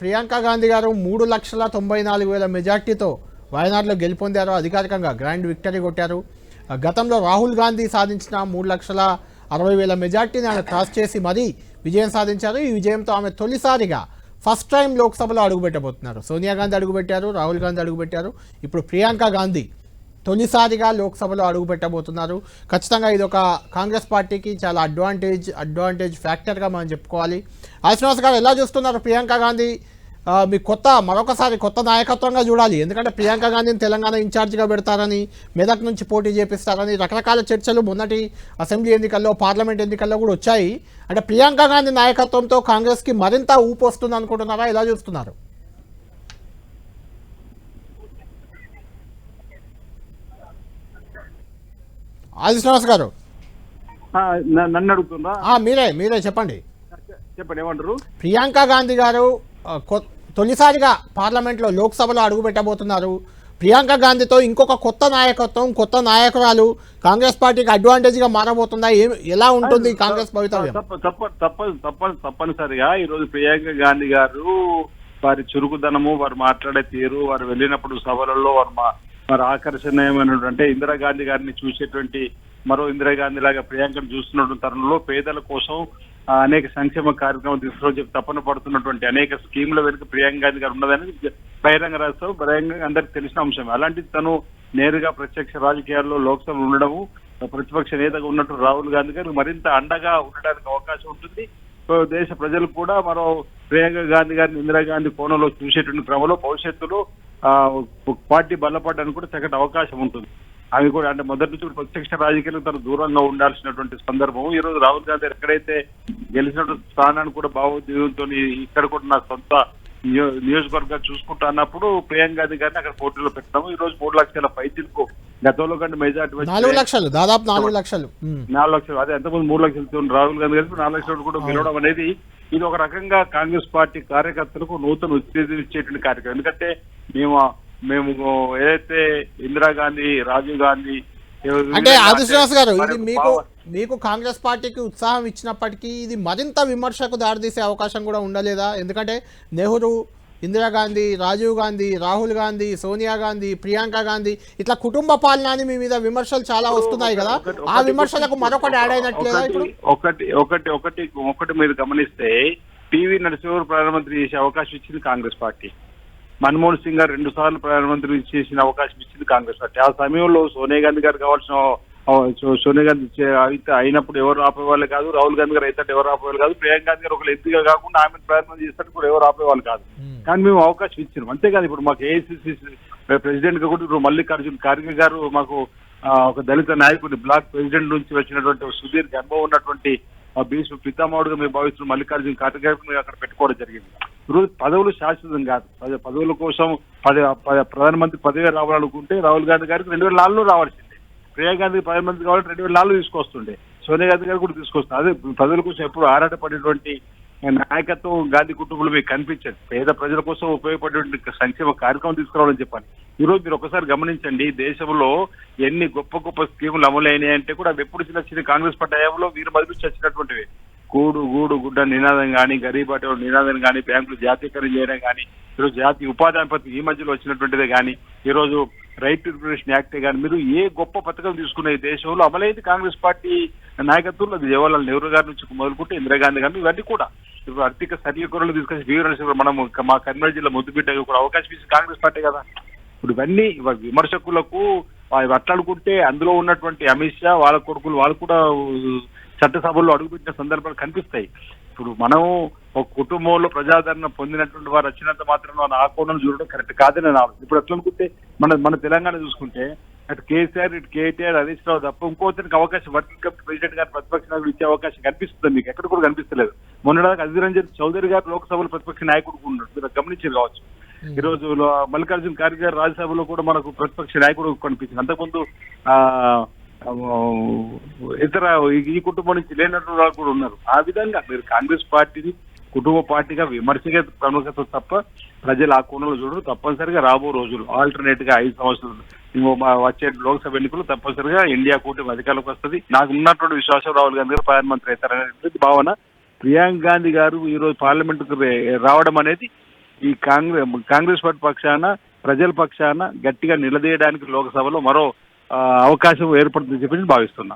ప్రియాంక గాంధీ గారు మూడు లక్షల తొంభై నాలుగు వేల మెజార్టీతో వయనాడులో గెలుపొందారు. అధికారికంగా గ్రాండ్ విక్టరీ కొట్టారు. గతంలో రాహుల్ గాంధీ సాధించిన మూడు లక్షల అరవై వేల మెజార్టీని ఆయన క్రాస్ చేసి మరీ విజయం సాధించారు. ఈ విజయంతో ఆమె తొలిసారిగా ఫస్ట్ టైం లోక్సభలో అడుగుపెట్టబోతున్నారు. సోనియా గాంధీ అడుగుపెట్టారు రాహుల్ గాంధీ అడుగుపెట్టారు. ఇప్పుడు ప్రియాంక గాంధీ తొలిసారిగా లోక్సభలో అడుగు పెట్టబోతున్నారు. ఖచ్చితంగా ఇది ఒక కాంగ్రెస్ పార్టీకి చాలా అడ్వాంటేజ్ అడ్వాంటేజ్ ఫ్యాక్టర్గా మనం చెప్పుకోవాలి. ఆశ్రీనివాస్ గారు ఎలా చూస్తున్నారు ప్రియాంక గాంధీ? మీ కొత్త మరొకసారి కొత్త నాయకత్వంగా చూడాలి. ఎందుకంటే ప్రియాంక గాంధీని తెలంగాణ ఇన్ఛార్జిగా పెడతారని మెదక్ నుంచి పోటీ చేపిస్తారని రకరకాల చర్చలు మొన్నటి అసెంబ్లీ ఎన్నికల్లో పార్లమెంట్ ఎన్నికల్లో కూడా వచ్చాయి. అంటే ప్రియాంక గాంధీ నాయకత్వంతో కాంగ్రెస్కి మరింత ఊపు వస్తుంది అనుకుంటున్నారా ఎలా చూస్తున్నారు? ఆది శ్రీనివాస్ గారు. నన్ను అడుగుతుందా? మీరే మీరే చెప్పండి. చెప్పండి ఏమంటారు? ప్రియాంక గాంధీ గారు తొలిసారిగా పార్లమెంట్లో లోక్సభలో అడుగు పెట్టబోతున్నారు. ప్రియాంక గాంధీతో ఇంకొక కొత్త నాయకత్వం కొత్త నాయకురాలు కాంగ్రెస్ పార్టీకి అడ్వాంటేజ్గా మారబోతుందా? ఏం ఎలా ఉంటుంది కాంగ్రెస్ భవితవ్యం? తప్ప తప్ప తప్ప తప్ప తప్పనిసరిగా ఈ రోజు ప్రియాంక గాంధీ గారు వారి చురుకుదనము వారు మాట్లాడే తీరు వారు వెళ్ళినప్పుడు సభలలో వారు మరి వారి ఆకర్షణీయమైనటువంటి ఇందిరాగాంధీ గారిని చూసేటువంటి మరో ఇందిరాగాంధీ లాగా ప్రియాంకను చూస్తున్నటువంటి తరుణంలో పేదల కోసం అనేక సంక్షేమ కార్యక్రమాలు చెప్పి తపన పడుతున్నటువంటి అనేక స్కీముల వెనుక ప్రియాంక గాంధీ గారు ఉన్నదని బహిరంగ రాష్ట్రం బహిరంగ అందరికి తెలిసిన అంశం అలాంటిది తను నేరుగా ప్రత్యక్ష రాజకీయాల్లో లోక్సభ ఉండడము ప్రతిపక్ష నేతగా ఉన్నట్టు రాహుల్ గాంధీ గారు మరింత అండగా ఉండడానికి అవకాశం ఉంటుంది. దేశ ప్రజలు కూడా మరో ప్రియాంక గాంధీ గారిని ఇందిరాగాంధీ కోణంలో చూసేటువంటి క్రమంలో భవిష్యత్తులో పార్టీ బలపడడానికి కూడా చక్కటి అవకాశం ఉంటుంది. అవి కూడా అంటే మొదటి నుంచి ప్రత్యక్ష రాజకీయాలకు తను దూరంగా ఉండాల్సినటువంటి సందర్భం. ఈ రోజు రాహుల్ గాంధీ ఎక్కడైతే గెలిచినటువంటి స్థానాన్ని కూడా భావోద్వేగంతో ఇక్కడ కూడా నా సొంత నియోజకవర్గాలు చూసుకుంటా అన్నప్పుడు ప్రియాంక గాంధీ గారిని అక్కడ పోటీలో పెట్టాము ఈ రోజు మూడు లక్షల పైచిలకు గతంలో కంటే మెజార్టీ నాలుగు లక్షలు దాదాపు నాలుగు లక్షలు. నాలుగు లక్షలు. అదే ఎంతమంది మూడు లక్షలతో రాహుల్ గాంధీ గారికి నాలుగు లక్షలు కూడా గెలవడం అనేది ఇది ఒక రకంగా కాంగ్రెస్ పార్టీ కార్యకర్తలకు నూతన ఉత్తేజం ఇచ్చేటువంటి కార్యక్రమం. ఎందుకంటే మేము మేము ఏదైతే ఇందిరాగాంధీ రాజీవ్ గాంధీ అంటే ఆది శ్రీనివాస్ గారు ఇది మీకు మీకు కాంగ్రెస్ పార్టీకి ఉత్సాహం ఇచ్చినప్పటికీ ఇది మరింత విమర్శకు దారితీసే అవకాశం కూడా ఉండలేదా? ఎందుకంటే నెహ్రూ ఇందిరాగాంధీ రాజీవ్ గాంధీ రాహుల్ గాంధీ సోనియా గాంధీ ప్రియాంక గాంధీ ఇట్లా కుటుంబ పాలన మీ మీద విమర్శలు చాలా వస్తున్నాయి కదా. ఆ విమర్శలకు మరొకటి యాడ్ అయినట్లేదా ఒకటి ఇప్పుడు? ఒకటి ఒకటి ఒకటి ఒకటి మీరు గమనిస్తే పివి నరసింహరావు ప్రధానమంత్రి చేసే అవకాశం ఇచ్చింది కాంగ్రెస్ పార్టీ. మన్మోహన్ సింగ్ గారు రెండు సార్లు ప్రధానమంత్రి చేసిన అవకాశం ఇచ్చింది కాంగ్రెస్ పార్టీ. ఆ సమయంలో సోనియా గాంధీ గారు కావాల్సిన సోనియా గాంధీ అయితే అయినప్పుడు ఎవరు ఆపేవాళ్ళు కాదు రాహుల్ గాంధీ గారు అయితే ఎవరు ఆపేవాళ్ళు కాదు ప్రియాంక గాంధీ గారు ఒకరు ఎత్తుగా కాకుండా ఆమె ప్రధానమంత్రి చేస్తే కూడా ఎవరు ఆపేవాళ్ళు కాదు. కానీ మేము అవకాశం ఇచ్చినాం. అంతేకాదు ఇప్పుడు మాకు ఏఐసిసి ప్రెసిడెంట్గా కూడా ఇప్పుడు మల్లికార్జున్ ఖార్గే గారు మాకు ఒక దళిత నాయకుడి బ్లాక్ ప్రెసిడెంట్ నుంచి వచ్చినటువంటి సుదీర్ఘ అనుభవం ఉన్నటువంటి భీష్మ పితామహుడుగా మేము భావిస్తున్న మల్లికార్జున ఖార్గే మేము అక్కడ పెట్టుకోవడం జరిగింది. ఈరోజు పదవులు శాశ్వతం కాదు. పదవుల కోసం పద ప్రధానమంత్రి పదవి రావాలనుకుంటే రాహుల్ గాంధీ గారికి రెండు వేల నాలుగులో రావాల్సిందే. ప్రియా గాంధీ ప్రధానమంత్రి కావాలంటే రెండు వేల నాలుగు తీసుకొస్తుండే. సోనియా గాంధీ గారు కూడా తీసుకొస్తుంది అదే పదవుల కోసం ఎప్పుడు ఆరాటపడేటువంటి నాయకత్వం గాంధీ కుటుంబంలో మీకు కనిపించదు. పేద ప్రజల కోసం ఉపయోగపడేటువంటి సంక్షేమ కార్యక్రమం తీసుకురావాలని చెప్పాలి ఈ రోజు మీరు ఒకసారి గమనించండి దేశంలో ఎన్ని గొప్ప గొప్ప స్కీములు అమలైనాయి అంటే కూడా అవి ఎప్పుడు చిన్న చిన్న కాంగ్రెస్ పార్టీ హయాంలో వీరు బదులు చచ్చినటువంటివి. కూడు గూడు గుడ్డ నినాదం కానీ గరీబ్ అటో నినాదం కానీ బ్యాంకులు జాతీయకరణ చేయడం కానీ ఈరోజు జాతీయ ఉపాధి పథకం ఈ మధ్యలో వచ్చినటువంటిదే కానీ ఈరోజు రైట్ టు యాక్ట్ యాక్టే కానీ మీరు ఏ గొప్ప పథకం తీసుకున్న దేశంలో అమలైంది కాంగ్రెస్ పార్టీ నాయకత్వంలో అది జవహర్లాల్ నెహ్రూ గారి నుంచి మొదలుకుంటే ఇందిరాగాంధీ గారిని ఇవన్నీ కూడా. ఇప్పుడు ఆర్థిక సరళీకరణలు తీసుకొచ్చి వీర మనం మా కర్నూలు జిల్లా ముద్దుపీట కూడా అవకాశం ఇచ్చి కాంగ్రెస్ పార్టీ కదా. ఇప్పుడు ఇవన్నీ విమర్శకులకు అవి అట్లాడుకుంటే అందులో ఉన్నటువంటి అమిత్ షా వాళ్ళ కొడుకులు వాళ్ళు కూడా చట్టసభల్లో అడుగుపెట్టిన సందర్భాలు కనిపిస్తాయి. ఇప్పుడు మనం ఒక కుటుంబంలో ప్రజాదరణ పొందినటువంటి వారు వచ్చినంత మాత్రం మన ఆ కోణం చూడడం కరెక్ట్ కాదని నా ఇప్పుడు ఎట్లా అనుకుంటే మన మన తెలంగాణ చూసుకుంటే అటు కేసీఆర్ ఇటు కేటీఆర్ హరీష్ రావు తప్ప ఇంకోతనికి అవకాశం వర్కింగ్ కమిటీ ప్రెసిడెంట్ గారు ప్రతిపక్ష నాయకుడు ఇచ్చే అవకాశం కనిపిస్తుంది మీకు? ఎక్కడ కూడా కనిపిస్తలేదు. మొన్నటిదాకా అధిర్ రంజన్ చౌదరి గారు లోక్సభలో ప్రతిపక్ష నాయకుడు ఉన్నాడు. మీరు గమనించారు కావచ్చు. ఈ రోజు మల్లికార్జున ఖార్గే గారు రాజ్యసభలో కూడా మనకు ప్రతిపక్ష నాయకుడు కనిపించింది. అంతకుముందు ఆ ఇతర ఈ- కుటుంబం నుంచి లేనటువంటి వాళ్ళు కూడా ఉన్నారు. ఆ విధంగా మీరు కాంగ్రెస్ పార్టీని కుటుంబ పార్టీగా విమర్శగా ప్రముఖత తప్ప ప్రజలు ఆ కోణంలో చూడరు. తప్పనిసరిగా రాబో రోజులు ఆల్టర్నేట్గా ఐదు సంవత్సరాలు వచ్చే లోక్సభ ఎన్నికలు తప్పనిసరిగా ఇండియా కూటమి అధికారంలోకి వస్తుంది. నాకు ఉన్నటువంటి విశ్వాసం రాహుల్ గాంధీ గారు ప్రధానమంత్రి అవుతారనేటువంటి భావన ప్రియాంక గాంధీ గారు ఈరోజు రోజు రావడం అనేది ఈ కాంగ్రెస్ కాంగ్రెస్ పార్టీ పక్షాన ప్రజల పక్షాన గట్టిగా నిలదీయడానికి లోక్సభలో మరో అవకాశం ఏర్పడుతుందని చెప్పి నేను భావిస్తున్నా.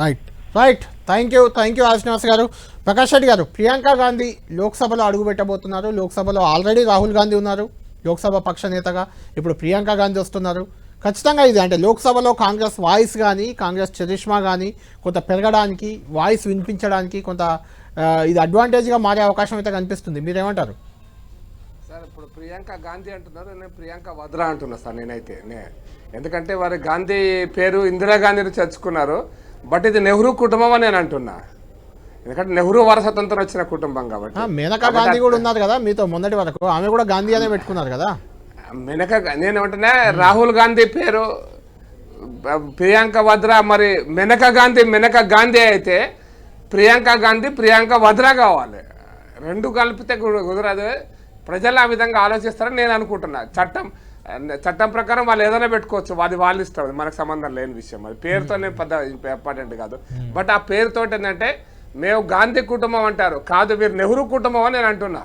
Right right thank you thank you Srinivas garu. Prakash Reddy గారు ప్రియాంక గాంధీ లోక్సభలో అడుగు పెట్టబోతున్నారు. లోక్సభలో ఆల్రెడీ రాహుల్ గాంధీ ఉన్నారు. లోక్సభ పక్ష నేతగా ఇప్పుడు ప్రియాంక గాంధీ వస్తున్నారు. ఖచ్చితంగా ఇది అంటే లోక్సభలో కాంగ్రెస్ వాయిస్ కానీ కాంగ్రెస్ చరిష్మా కానీ కొంత పెరగడానికి వాయిస్ వినిపించడానికి కొంత ఇది అడ్వాంటేజ్గా మారే అవకాశం అయితే కనిపిస్తుంది. మీరేమంటారు? సార్ ఇప్పుడు ప్రియాంక గాంధీ అంటున్నారు నేను ప్రియాంక వద్రా అంటున్నా సార్ నేనైతే. నే ఎందుకంటే వారి గాంధీ పేరు ఇందిరాగాంధీని చేర్చుకున్నారు బట్ ఇది నెహ్రూ కుటుంబం అని నేను అంటున్నా. ఎందుకంటే నెహ్రూ వారసత్వంతో వచ్చిన కుటుంబం కాబట్టి. మేనకా గాంధీ కూడా ఉన్నారు కదా మీతో మొన్నటి వరకు. ఆమె కూడా గాంధీ అనే పెట్టుకున్నారు కదా. మెనక నేను ఏమంటున్నా రాహుల్ గాంధీ పేరు ప్రియాంక వద్రా మరి మెనక గాంధీ మెనక గాంధీ అయితే ప్రియాంక గాంధీ ప్రియాంక వద్రా కావాలి. రెండు కలిపితే కుదరదు. ప్రజలు ఆ విధంగా ఆలోచిస్తారని నేను అనుకుంటున్నా. చట్టం చట్టం ప్రకారం వాళ్ళు ఏదైనా పెట్టుకోవచ్చు. అది వాళ్ళు ఇష్టం. అది మనకు సంబంధం లేని విషయం. అది పేరుతోనే పెద్ద ఇంపార్టెంట్ కాదు. బట్ ఆ పేరుతో ఏంటంటే మేము గాంధీ కుటుంబం అంటారు. కాదు మీరు నెహ్రూ కుటుంబం అని నేను అంటున్నా.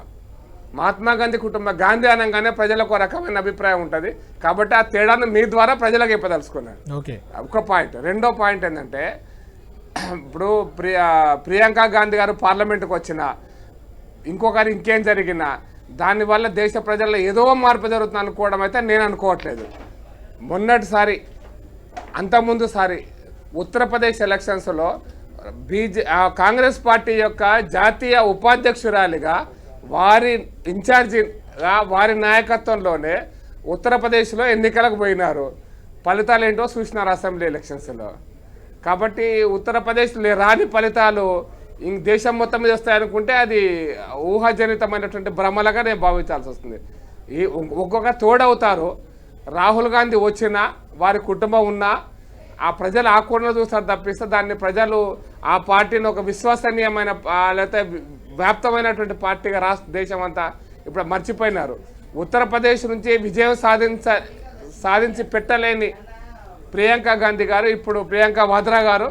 మహాత్మా గాంధీ కుటుంబం గాంధీ అనగానే ప్రజలకు ఒక రకమైన అభిప్రాయం ఉంటుంది. కాబట్టి ఆ తేడాను మీ ద్వారా ప్రజలకు చెప్పదలుచుకున్నాను. ఓకే. ఒక పాయింట్ రెండో పాయింట్ ఏంటంటే ఇప్పుడు ప్రియా ప్రియాంక గాంధీ గారు పార్లమెంట్కి వచ్చిన ఇంకొకరు ఇంకేం జరిగినా దానివల్ల దేశ ప్రజల్లో ఏదో మార్పు జరుగుతుంది అనుకోవడం అయితే నేను అనుకోవట్లేదు. మొన్నటిసారి అంతకుముందుసారి ఉత్తరప్రదేశ్ ఎలక్షన్స్లో బీజే కాంగ్రెస్ పార్టీ యొక్క జాతీయ ఉపాధ్యక్షురాలిగా వారి ఇన్ఛార్జిగా వారి నాయకత్వంలోనే ఉత్తరప్రదేశ్లో ఎన్నికలకు పోయినారు. ఫలితాలు ఏంటో చూసినారు అసెంబ్లీ ఎలక్షన్స్లో. కాబట్టి ఉత్తరప్రదేశ్ లే- రాని ఫలితాలు ఇంక దేశం మొత్తం మీద వస్తాయనుకుంటే అది ఊహాజనితమైనటువంటి భ్రమలుగా నేను భావించాల్సి వస్తుంది. ఈ ఒక్కొక్క తోడవుతారు. రాహుల్ గాంధీ వచ్చినా వారి కుటుంబం ఉన్నా ఆ ప్రజలు ఆ కోణంలో చూస్తారు తప్పిస్తే దాన్ని ప్రజలు ఆ పార్టీని ఒక విశ్వసనీయమైన లేకపోతే వ్యాప్తమైనటువంటి పార్టీగా రాష్ట్ర దేశం అంతా ఇప్పుడు మర్చిపోయినారు. ఉత్తరప్రదేశ్ నుంచి విజయం సాధించ సాధించి పెట్టలేని ప్రియాంక గాంధీ గారు ఇప్పుడు ప్రియాంక వాద్రా గారు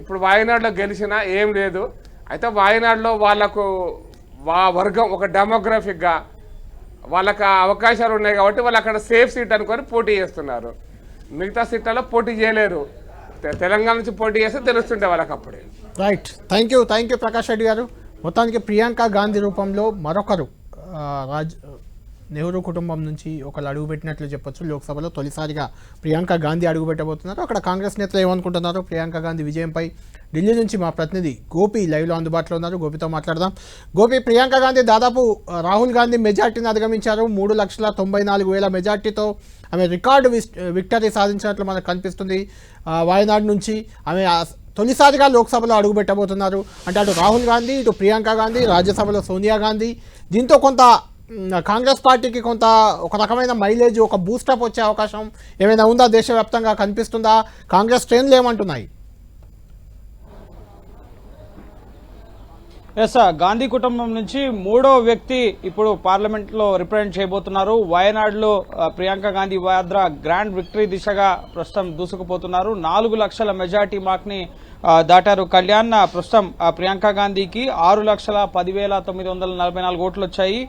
ఇప్పుడు వాయనాడులో గెలిచినా ఏం లేదు. అయితే వాయనాడులో వాళ్ళకు వా వర్గం ఒక డెమోగ్రఫిక్గా వాళ్ళకి అవకాశాలు ఉన్నాయి కాబట్టి వాళ్ళు అక్కడ సేఫ్ సీట్ అనుకొని పోటీ చేస్తున్నారు. మిగతా సీట్లలో పోటీ చేయలేరు. తె- తెలంగాణ నుంచి పోటీ చేస్తే తెలుస్తుండే వాళ్ళకి అప్పుడే right. Thank you. Thank you Prakash Reddy garu. మొత్తానికి ప్రియాంక గాంధీ రూపంలో మరొకరు రాజ్ నెహ్రూ కుటుంబం నుంచి ఒకళ్ళు అడుగుపెట్టినట్లు చెప్పొచ్చు. లోక్సభలో తొలిసారిగా ప్రియాంక గాంధీ అడుగుపెట్టబోతున్నారు అక్కడ కాంగ్రెస్ నేతలు ఏమనుకుంటున్నారు ప్రియాంక గాంధీ విజయంపై ఢిల్లీ నుంచి మా ప్రతినిధి గోపి లైవ్లో అందుబాటులో ఉన్నారు. గోపితో మాట్లాడదాం. గోపి ప్రియాంక గాంధీ దాదాపు రాహుల్ గాంధీ మెజార్టీని అధిగమించారు. మూడు లక్షల తొంభై నాలుగు వేల మెజార్టీతో ఆమె రికార్డు విక్టరీ సాధించినట్లు మనకు కనిపిస్తుంది. వాయనాడు నుంచి ఆమె తొలిసారిగా లోక్సభలో అడుగుపెట్టబోతున్నారు అంటే అటు రాహుల్ గాంధీ ఇటు ప్రియాంక గాంధీ రాజ్యసభలో సోనియా గాంధీ. దీంతో కొంత కాంగ్రెస్ పార్టీకి కొంత ఒక రకమైన మైలేజ్ ఒక బూస్టప్ వచ్చే అవకాశం ఏమైనా ఉందా? దేశవ్యాప్తంగా కనిపిస్తుందా? కాంగ్రెస్ ట్రైన్లు ఏమంటున్నాయి? ఎస్ సార్ గాంధీ కుటుంబం నుంచి మూడో వ్యక్తి ఇప్పుడు పార్లమెంట్లో రిప్రజెంట్ చేయబోతున్నారు. వయనాడులో ప్రియాంక గాంధీ వాద్రా గ్రాండ్ విక్టరీ దిశగా ప్రస్తుతం దూసుకుపోతున్నారు. నాలుగు లక్షల మెజార్టీ మార్క్ని దాటారు కళ్యాణ్. ప్రస్తుతం ప్రియాంక గాంధీకి ఆరు లక్షల పదివేల తొమ్మిది వందల నలభై నాలుగు ఓట్లు వచ్చాయి.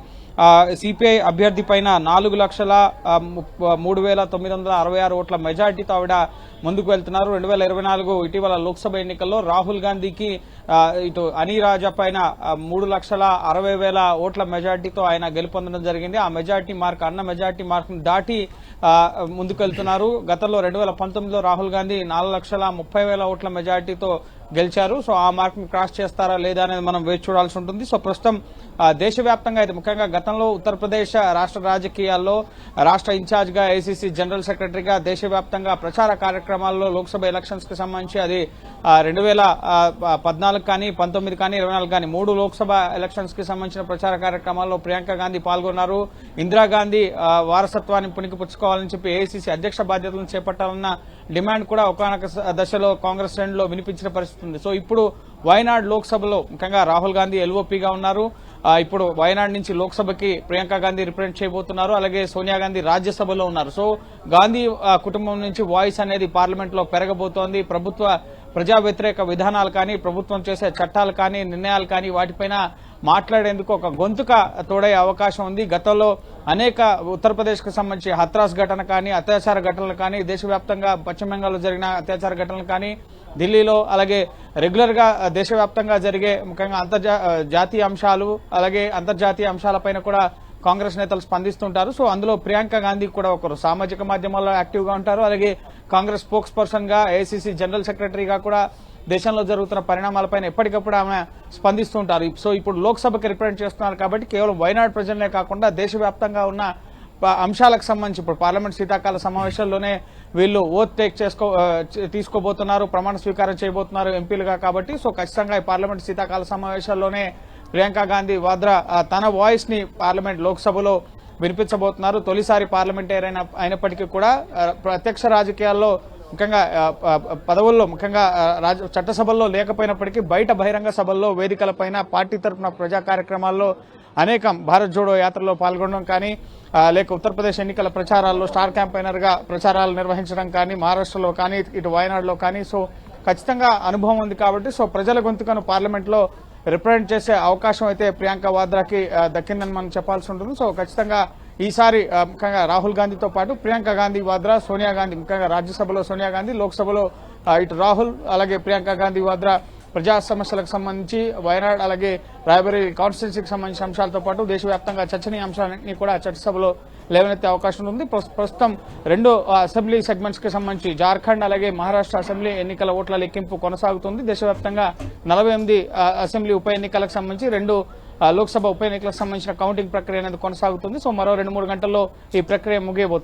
సిపిఐ అభ్యర్థి పైన నాలుగు లక్షల ముప్ప- మూడు వేల తొమ్మిది వందల అరవై ఆరు ఓట్ల మెజార్టీతో ఆవిడ ముందుకు వెళ్తున్నారు. రెండు వేల ఇరవై నాలుగు ఇటీవల లోక్సభ ఎన్నికల్లో రాహుల్ గాంధీకి ఇటు అనిరాజా పైన మూడు లక్షల అరవై వేల ఓట్ల మెజార్టీతో ఆయన గెలుపొందడం జరిగింది. ఆ మెజార్టీ మార్క్ అన్న మెజార్టీ మార్క్ను దాటి ముందుకు వెళ్తున్నారు. గతంలో రెండు వేల పంతొమ్మిదిలో రాహుల్ గాంధీ నాలుగు లక్షల ముప్పై వేల ఓట్ల మెజార్టీతో గెలిచారు. సో ఆ మార్క్ని క్రాస్ చేస్తారా లేదా అనేది మనం వేచి చూడాల్సి ఉంటుంది. సో ప్రస్తుతం దేశవ్యాప్తంగా అయితే ముఖ్యంగా గతంలో ఉత్తరప్రదేశ్ రాష్ట్ర రాజకీయాల్లో రాష్ట్ర ఇన్ఛార్జ్గా ఏసీసీ జనరల్ సెక్రటరీగా దేశవ్యాప్తంగా ప్రచార కార్యక్రమాల్లో లోక్సభ ఎలక్షన్స్కి సంబంధించి అది రెండు వేల పద్నాలుగు కానీ పంతొమ్మిది కానీ ఇరవై నాలుగు కానీ మూడు లోక్సభ ఎలక్షన్స్కి సంబంధించిన ప్రచార కార్యక్రమాల్లో ప్రియాంక గాంధీ పాల్గొన్నారు. ఇందిరాగాంధీ ఆ, వారసత్వాన్ని పుణికిపుచ్చుకోవాలని చెప్పి ఏసీసీ అధ్యక్ష బాధ్యతలను చేపట్టాలన్న డిమాండ్ కూడా ఒకనొక దశలో కాంగ్రెస్ శ్రేణిలో వినిపించిన పరిస్థితి వస్తుంది సో ఇప్పుడు వయనాడ్ లోక్సభలో ముఖ్యంగా రాహుల్ గాంధీ ఎల్ఓపీగా ఉన్నారు. ఇప్పుడు వయనాడ్ నుంచి లోక్సభకి ప్రియాంక గాంధీ రిప్రజెంట్ చేయబోతున్నారు. అలాగే సోనియా గాంధీ రాజ్యసభలో ఉన్నారు. సో గాంధీ కుటుంబం నుంచి వాయిస్ అనేది పార్లమెంట్లో పెరగబోతోంది. ప్రభుత్వ ప్రజా వ్యతిరేక విధానాలు కానీ ప్రభుత్వం చేసే చట్టాలు కానీ నిర్ణయాలు కానీ వాటిపైన మాట్లాడేందుకు ఒక గొంతుక తోడయ్యే అవకాశం ఉంది. గతంలో అనేక ఉత్తరప్రదేశ్కు సంబంధించి హత్రాస్ ఘటన కానీ అత్యాచార ఘటనలు కానీ దేశవ్యాప్తంగా పశ్చిమ బెంగాల్లో జరిగిన అత్యాచార ఘటనలు కానీ ఢిల్లీలో అలాగే రెగ్యులర్గా దేశవ్యాప్తంగా జరిగే ముఖ్యంగా అంతర్జా జాతీయ అంశాలు అలాగే అంతర్జాతీయ అంశాలపైన కూడా కాంగ్రెస్ నేతలు స్పందిస్తుంటారు. సో అందులో ప్రియాంక గాంధీ కూడా ఒకరు. సామాజిక మాధ్యమాల్లో యాక్టివ్గా ఉంటారు. అలాగే కాంగ్రెస్ స్పోక్స్ పర్సన్గా ఏఐసీసీ జనరల్ సెక్రటరీగా కూడా దేశంలో జరుగుతున్న పరిణామాలపైన ఎప్పటికప్పుడు ఆమె స్పందిస్తుంటారు. సో ఇప్పుడు లోక్సభకి రిప్రజెంట్ చేస్తున్నారు కాబట్టి కేవలం వైనాడు ప్రజలనే కాకుండా దేశవ్యాప్తంగా ఉన్న అంశాలకు సంబంధించి ఇప్పుడు పార్లమెంట్ శీతాకాల సమావేశాల్లోనే వీళ్ళు ఓత్ టేక్ చేసుకో తీసుకోబోతున్నారు ప్రమాణ స్వీకారం చేయబోతున్నారు ఎంపీలుగా కాబట్టి. సో ఖచ్చితంగా ఈ పార్లమెంట్ శీతాకాల సమావేశాల్లోనే ప్రియాంక గాంధీ వాద్రా తన వాయిస్ని పార్లమెంట్ లోక్సభలో వినిపించబోతున్నారు. తొలిసారి పార్లమెంటేరియన్ అయిన- అయినప్పటికీ కూడా ప్రత్యక్ష రాజకీయాల్లో ముఖ్యంగా ప- పదవుల్లో ముఖ్యంగా రాజ చట్టసభల్లో లేకపోయినప్పటికీ బయట బహిరంగ సభల్లో వేదికలపైన పార్టీ తరఫున ప్రజా కార్యక్రమాల్లో అనేకం భారత్ జోడో యాత్రలో పాల్గొనడం కానీ లేక ఉత్తరప్రదేశ్ ఎన్నికల ప్రచారాల్లో స్టార్ క్యాంపైనర్గా ప్రచారాలు నిర్వహించడం కానీ మహారాష్ట్రలో కానీ ఇటు వయనాడులో కానీ సో ఖచ్చితంగా అనుభవం ఉంది కాబట్టి సో ప్రజల గొంతుకను పార్లమెంట్లో రిప్రజెంట్ చేసే అవకాశం అయితే ప్రియాంక వాద్రాకి దక్కిందని మనం చెప్పాల్సి ఉంటుంది. సో ఖచ్చితంగా ఈసారి ముఖ్యంగా రాహుల్ గాంధీతో పాటు ప్రియాంక గాంధీ వాద్రా సోనియా గాంధీ ముఖ్యంగా రాజ్యసభలో సోనియా గాంధీ లోక్సభలో ఇటు రాహుల్ అలాగే ప్రియాంక గాంధీ వాద్రా ప్రజా సమస్యలకు సంబంధించి వయనాడ్ అలాగే రాయబరీ కాన్స్టిట్యున్సీకి సంబంధించిన అంశాలతో పాటు దేశవ్యాప్తంగా చర్చనీయాంశాలన్నీ కూడా చట్టసభలో లేవనెత్తే అవకాశం ఉంది. ప్రస్తుతం రెండు అసెంబ్లీ సెగ్మెంట్స్కి సంబంధించి జార్ఖండ్ అలాగే మహారాష్ట్ర అసెంబ్లీ ఎన్నికల ఓట్ల లెక్కింపు కొనసాగుతుంది. దేశవ్యాప్తంగా నలభై ఎనిమిది అసెంబ్లీ ఉప ఎన్నికలకు సంబంధించి రెండు లోక్సభ ఉప ఎన్నికలకు సంబంధించిన కౌంటింగ్ ప్రక్రియ అనేది కొనసాగుతుంది. సో మరో రెండు మూడు గంటల్లో ఈ ప్రక్రియ ముగియబోతుంది